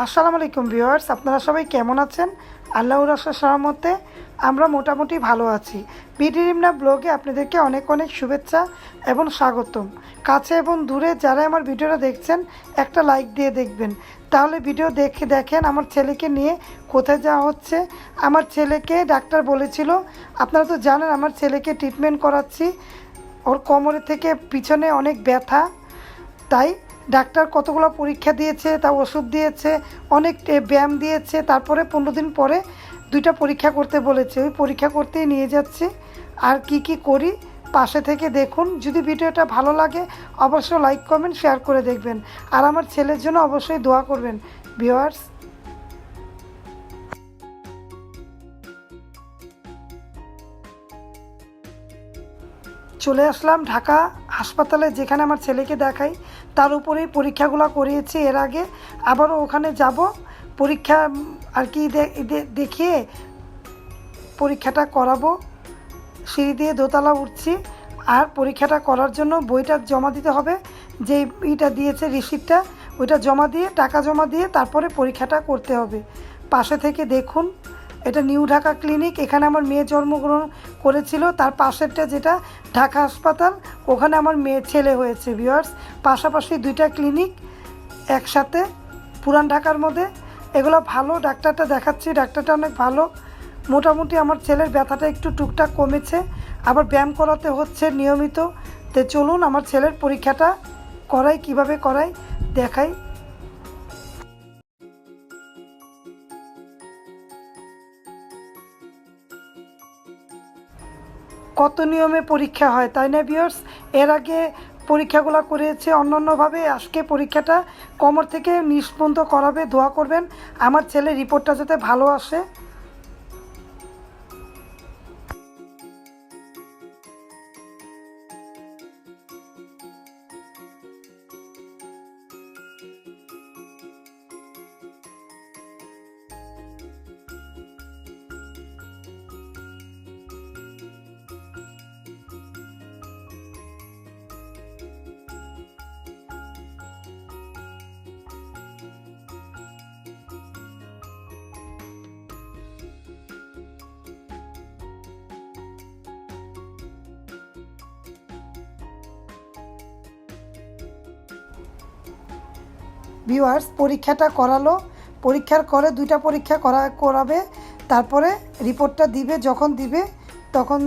আসসালামু আলাইকুম ভিউয়ার্স, আপনারা সবাই কেমন আছেন? আল্লাহর আশা সহমতে আমরা মোটামুটি ভালো আছি। বিডিরিমনা ব্লগে আপনাদেরকে অনেক অনেক শুভেচ্ছা এবং স্বাগতম। কাছে এবং দূরে যারা আমার ভিডিওটা দেখছেন, একটা লাইক দিয়ে দেখবেন। তাহলে ভিডিও দেখে দেখেন আমার ছেলেকে নিয়ে কোথায় যাওয়া হচ্ছে। আমার ছেলেকে ডাক্তার বলেছিল, আপনারা তো জানেন আমার ছেলেকে ট্রিটমেন্ট করাচ্ছি। ওর কোমরে থেকে পিছনে অনেক ব্যথা। তাই ডাক্তার কতগুলো পরীক্ষা দিয়েছে তা ওষুধ দিয়েছে, অনেক ব্যায়াম দিয়েছে, তারপরে পনেরো দিন পরে দুইটা পরীক্ষা করতে বলেছে। ওই পরীক্ষা করতেই নিয়ে যাচ্ছি। আর কি কি করি, পাশে থেকে দেখুন। যদি ভিডিওটা ভালো লাগে, অবশ্যই লাইক কমেন্ট শেয়ার করে দেখবেন। আর আমার ছেলের জন্য অবশ্যই দোয়া করবেন। ভিওয়ার্স চলে আসলাম ঢাকা হাসপাতালে, যেখানে আমার ছেলেকে দেখাই। তার উপরেই পরীক্ষাগুলো করিয়েছি এর আগে। আবারও ওখানে যাব। পরীক্ষা আর কি দেখিয়ে পরীক্ষাটা করাবো। সিঁড়ি দিয়ে দোতলা উঠছি। আর পরীক্ষাটা করার জন্য বইটা জমা দিতে হবে। যে ইটা দিয়েছে রিসিপ্টটা, ওইটা জমা দিয়ে, টাকা জমা দিয়ে তারপরে পরীক্ষাটা করতে হবে। পাশে থেকে দেখুন এটা নিউ ঢাকা ক্লিনিক, এখানে আমার মেয়ে জন্মগ্রহণ করেছিল, তার পাশেরটা যেটা ঢাকা হাসপাতাল, ওখানে আমার মেয়ে ছেলে হয়েছে ভিউয়ার্স পাশাপাশি দুইটা ক্লিনিক একসাথে, পুরান ঢাকার মধ্যে। এগুলো ভালো, ডাক্তারটা দেখাচ্ছি, ডাক্তারটা অনেক ভালো। মোটামুটি আমার ছেলের ব্যথাটা একটু টুকটাক কমেছে, আবার ব্যায়াম করাতে হচ্ছে নিয়মিত। তো চলুন, আমার ছেলের পরীক্ষাটা করাই, কীভাবে করাই, দেখাই। কত নিয়মে পরীক্ষা হয়, তাই না বিয়ার্স এর আগে পরীক্ষাগুলো করেছে অন্যান্যভাবে, আজকে পরীক্ষাটা কোমর থেকে নিষ্পন্ত করাবে, দোয়া করবেন। আমার ছেলে রিপোর্টটা যাতে ভালো আসে। ভিউয়ার্স পরীক্ষাটা করালো। পরীক্ষার করে দুইটা পরীক্ষা করা, করাবে। তারপরে রিপোর্টটা দিবে, যখন দিবে, তখন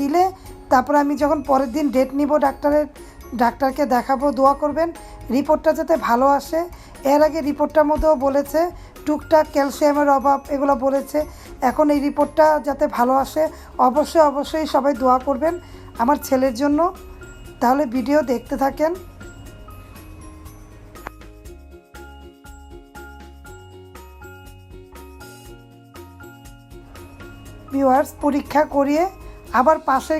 দিলে তারপরে আমি যখন পরের দিন ডেট নিব ডাক্তারের, ডাক্তারকে দেখাবো, দোয়া করবেন। রিপোর্টটা যাতে ভালো আসে। এর আগে রিপোর্টটার মধ্যেও বলেছে, টুকটাক ক্যালসিয়ামের অভাব এগুলো বলেছে। এখন এই রিপোর্টটা যাতে ভালো আসে, অবশ্যই অবশ্যই সবাই দোয়া করবেন। আমার ছেলের জন্য। তাহলে ভিডিও দেখতে থাকেন। ভিউয়ার্স পরীক্ষা করিয়ে আবার পাশে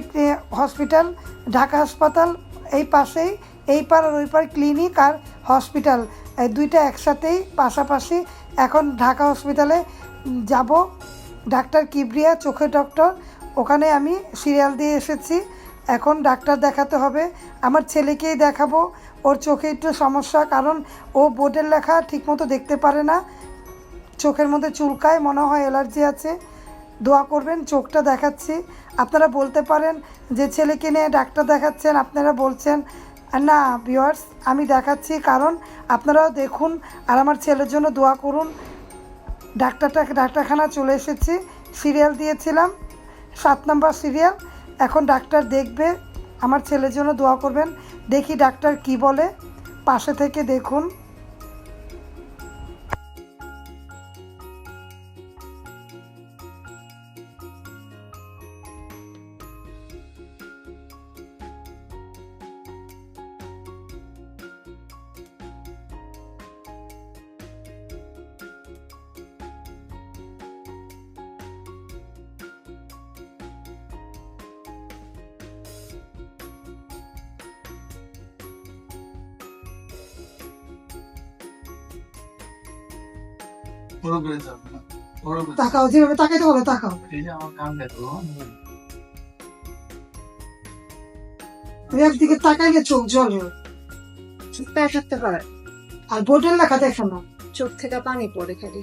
হসপিটাল ঢাকা হাসপাতাল, এই পাশেই, এই পার আর ওই পার ক্লিনিক আর হসপিটাল দুইটা একসাথেই পাশাপাশি এখন ঢাকা হসপিটালে যাব। ডাক্তার কিবরিয়া চোখের ডক্টর ওখানে আমি সিরিয়াল দিয়ে এসেছি। এখন ডাক্তার দেখাতে হবে। আমার ছেলেকেই দেখাবো। ওর চোখে একটু সমস্যা, কারণ ও বোর্ডের লেখা ঠিকমতো দেখতে পারে না। চোখের মধ্যে চুলকায়, মনে হয় অ্যালার্জি আছে। দোয়া করবেন, চোখটা দেখাচ্ছি। আপনারা বলতে পারেন যে ছেলেকে নিয়ে ডাক্তার দেখাচ্ছেন, আপনারা বলছেন, না ভিওয়ার্স আমি দেখাচ্ছি কারণ আপনারাও দেখুন আর আমার ছেলের জন্য দোয়া করুন। ডাক্তারটা, ডাক্তারখানা চলে এসেছি, সিরিয়াল দিয়েছিলাম, সাত নম্বর সিরিয়াল। এখন ডাক্তার দেখবে, আমার ছেলের জন্য দোয়া করবেন। দেখি ডাক্তার কি বলে, পাশে থেকে দেখুন। বড় করে যাবে না। তাকাও যেভাবে তাকাইতে বলে তাকাও। এই যে আমার কান দেখো তুমি একদিকে তাকাইলে চোখ জ্বলে চোখটা থাকতে পারে আর বোর্ডের লেখা দেখো না। চোখ থেকে পানি পড়ে খালি।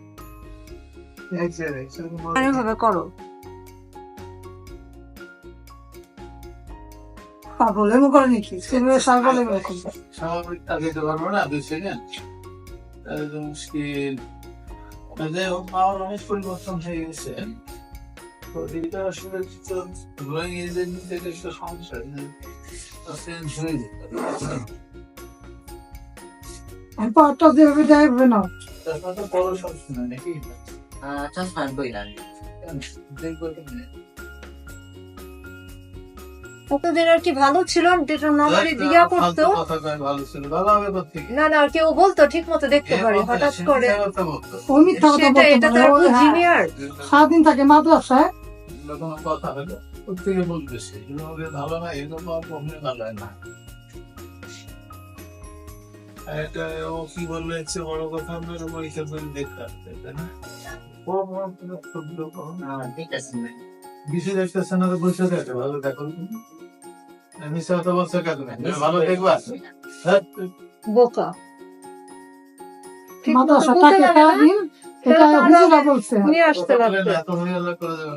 ভাবে করো। পাগল এমন করে নাকি? তুমি সার বলে স্বাভাবিক আগে তো পারব না দুই সেকেন্ড। তাহলে তো মুশকিল। যাই হোক আমার অনেক পরিবর্তন হয়ে গেছে। তো এটা আসলে তো ড্রয়িং এজেন্ট থেকে একটা সমস্যা চেঞ্জ হয়ে যেতে পাওয়ারটা যেভাবে দেয় এভাবে তারপর তো বড় সমস্যা না নাকি? চশমা বই না? কতদিন আর কি ভালো ছিল যেটা নর্মালি দিয়া করতো। না না কেউ বলতো ঠিক মতো দেখতে পারে হঠাৎ করে। সেটা এটা তো পারে, আর ও বুঝিনি আর সারাদিন থাকে মাদ্রাসায়। কথা হলো প্রত্যেকে বলতেছে ভালো না হয় না। এটা ও কি বলল হচ্ছে বড় কথা আমরা দেখতে হবে, তাই না? ঠিক আছে বসে দেখে ভালো দেখো ভালো দেখবা হ্যাঁ, বোকা। মাদ্রাসা এটা হুজুরা নিয়ে আসতে এত করে দেবে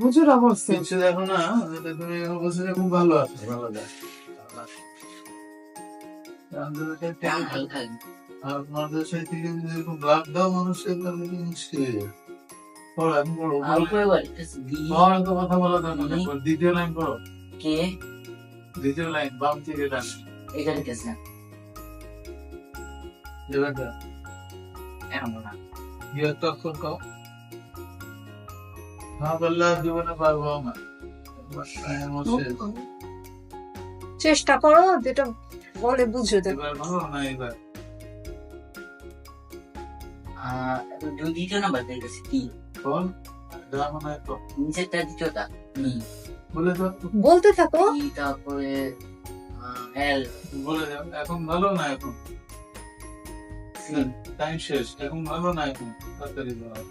হুজুরা দেখো না তুমি বলছো খুব ভালো আছে ভালো দেখ। আর দাও মানুষের তাহলে মুশকিল হয়ে যাবে পড়ো, এখন পড়ো, পড়ো। পড়ো, তো কথা বলা দরকার নেই। পড়ো, দ্বিতীয় লাইন পড়ো। কে? দ্বিতীয় লাইন বাম থেকে ডান। এটা লিখেছে এবারটা এমন না বিয়ের তো অক্ষর কও। না বললে আর জীবনে পারব না। চেষ্টা করো যেটা বলে বুঝে দেবে এবার ভালো না এবার। আহ, দুই দ্বিতীয় নাম্বার দেখেছি কি বল যা মনে হয় কও। নিচেরটা দ্বিতীয়টা ই বলে তো বলতে থাকো। তারপরে এল বলে যাও এখন ভালো না এখন? টাইম শেষ। এখন ভালো না এখন? তাড়াতাড়ি বলো।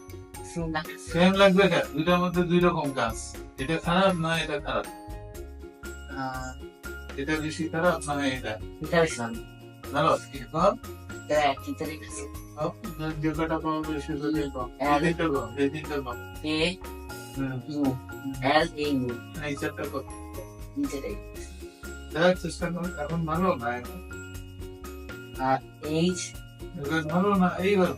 সেম লাগবে কেন? দুইটার মধ্যে দুই রকম কাজ। এটা খারাপ না এটা খারাপ? এটা বেশি খারাপ না এটা? বেশলাম ভালো? যে চেষ্টা কর এখন ভালো না এইচ? ভালো না এইবার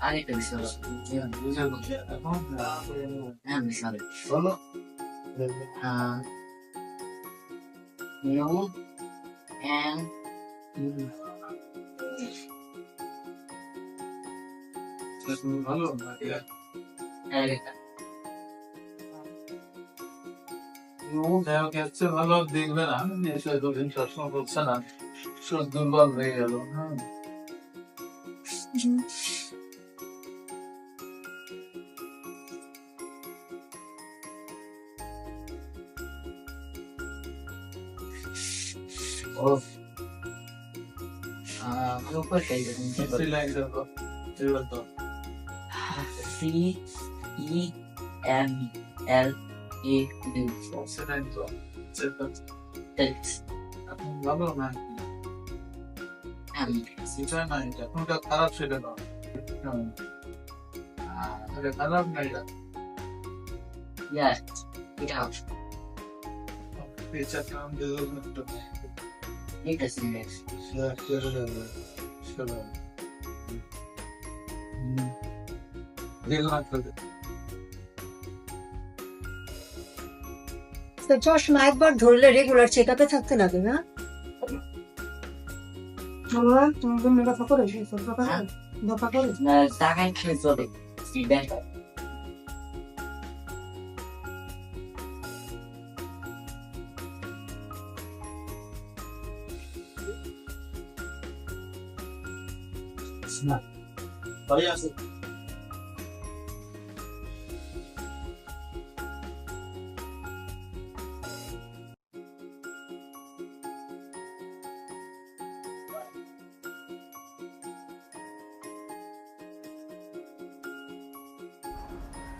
আরেকটা বিষয় এখন? হ্যাঁ বলো। uh, U N এখন ভালো দেখবে না দুদিন সবসময় করছে না দুর্বল হয়ে গেল হ্যাঁ ও uh, উপর টাইপ সেই লাইন দেখো এবার তো C E M L A U সেটাই তো সেটা Text এখন ভালো না M সেটা না এটা কোনটা খারাপ সেটা না হুম। আহ, এটা খারাপ না এটা Yes. Get out. পেঁচা কাম দিল একটা It is next. তো চশমা একবার ধরলে রেগুলার চেক আপে থাকতে লাগে না তুমি কথা করে কথা করে কথা করে Na zagan kızladı. Sizden. আছে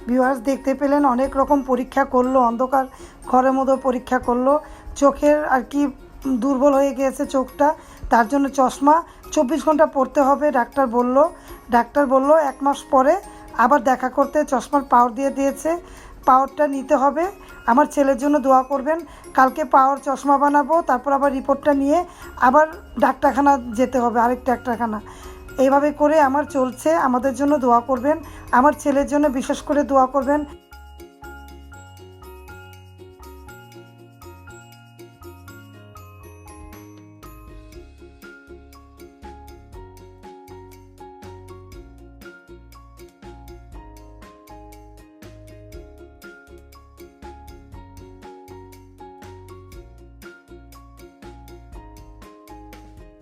ভিউয়ার্স দেখতে পেলেন, অনেক রকম পরীক্ষা করল, অন্ধকার ঘরের মধ্যে পরীক্ষা করল। চোখের আর কি দুর্বল হয়ে গিয়েছে চোখটা, তার জন্য চশমা। চব্বিশ ঘণ্টা পড়তে হবে, ডাক্তার বলল। ডাক্তার বলল, এক মাস পরে আবার দেখা করতে চশমার পাওয়ার দিয়ে দিয়েছে। পাওয়ারটা নিতে হবে। আমার ছেলের জন্য দোয়া করবেন। কালকে পাওয়ার চশমা বানাবো, তারপর আবার রিপোর্টটা নিয়ে আবার ডাক্তারখানা যেতে হবে আরেক ডাক্তারখানা। এইভাবে করে আমার চলছে। আমাদের জন্য দোয়া করবেন। আমার ছেলের জন্য বিশেষ করে দোয়া করবেন।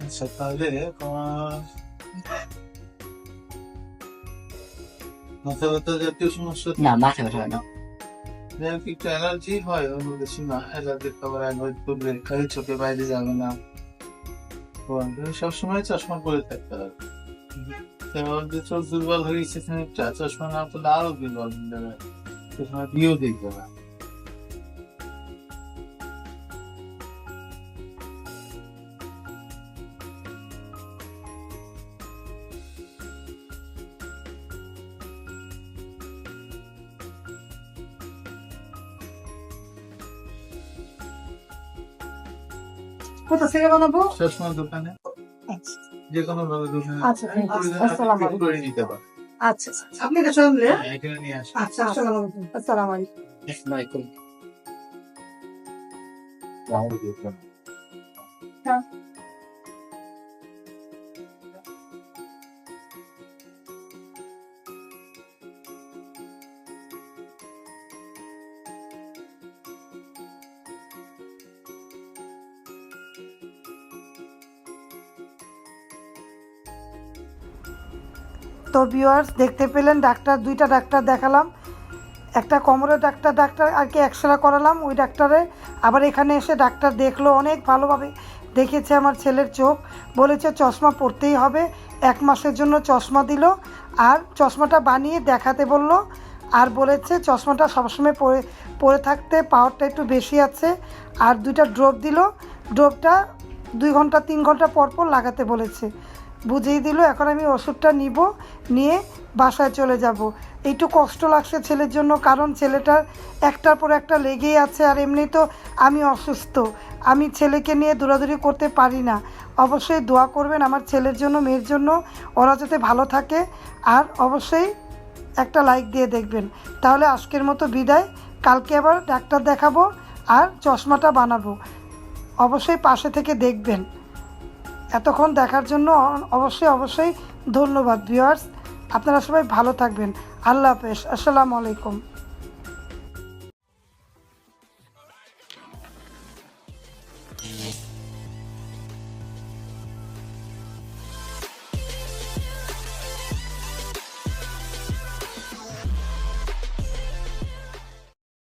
আচ্ছা তাহলে তোমার মাথা ব্যথা জাতীয় সমস্যা Na mata bata no. একটু অ্যালার্জি হয় ওর মধ্যে সীমা অ্যালার্জির খাবার একবার করবে খালি চোখে বাইরে যাবে না সবসময় চশমা পরে থাকতে হবে যে চোখ দুর্বল হয়ে গেছে চশমা না পড়লে আরও দুর্বল হয়ে যাবে চশমা দিয়েও দেখবে না থেকে বানাবো? চশমার দোকানে। যে কোনো ভাবে দোকানে। আচ্ছা। আসসালামু আপনি করে নিতে পারো। আচ্ছা আপনি এটা শুনলে হ্যাঁ, এখানে নিয়ে আসেন আচ্ছা আসসালামু আলাইকুম। আসসালামু আলাইকুম। Michael. তো ভিউয়ার্স দেখতে পেলেন ডাক্তার দুইটা ডাক্তার দেখালাম। একটা কোমরের ডাক্তার ডাক্তার আর কি এক্সরে করালাম ওই ডাক্তারে আবার এখানে এসে ডাক্তার দেখল অনেক ভালোভাবে। দেখেছে আমার ছেলের চোখ। বলেছে চশমা পরতেই হবে। এক মাসের জন্য চশমা দিল। আর চশমাটা বানিয়ে দেখাতে বলল। আর বলেছে চশমাটা সবসময় পরে পরে থাকতে পাওয়ারটা একটু বেশি আছে। আর দুইটা ড্রপ দিল। ড্রপটা দুই ঘণ্টা, তিন ঘণ্টা পর পর লাগাতে বলেছে। বুঝিয়ে দিল, এখন আমি ওষুধটা নিব, নিয়ে বাসায় চলে যাব। একটু কষ্ট লাগছে ছেলের জন্য, কারণ ছেলেটার একটার পর একটা লেগেই আছে, আর এমনি তো আমি অসুস্থ। আমি ছেলেকে নিয়ে দৌড়াদৌড়ি করতে পারি না। অবশ্যই দোয়া করবেন আমার ছেলের জন্য, মেয়ের জন্য, ওরা যাতে ভালো থাকে। আর অবশ্যই একটা লাইক দিয়ে দেখবেন। তাহলে আজকের মতো বিদায়। কালকে আবার ডাক্তার দেখাবো আর চশমাটা বানাবো। অবশ্যই পাশে থেকে দেখবেন। এতক্ষণ দেখার জন্য অবশ্যই অবশ্যই ধন্যবাদ ভিউয়ার্স আপনারা সবাই ভালো থাকবেন। আল্লাহ হাফেজ। আসসালামু আলাইকুম।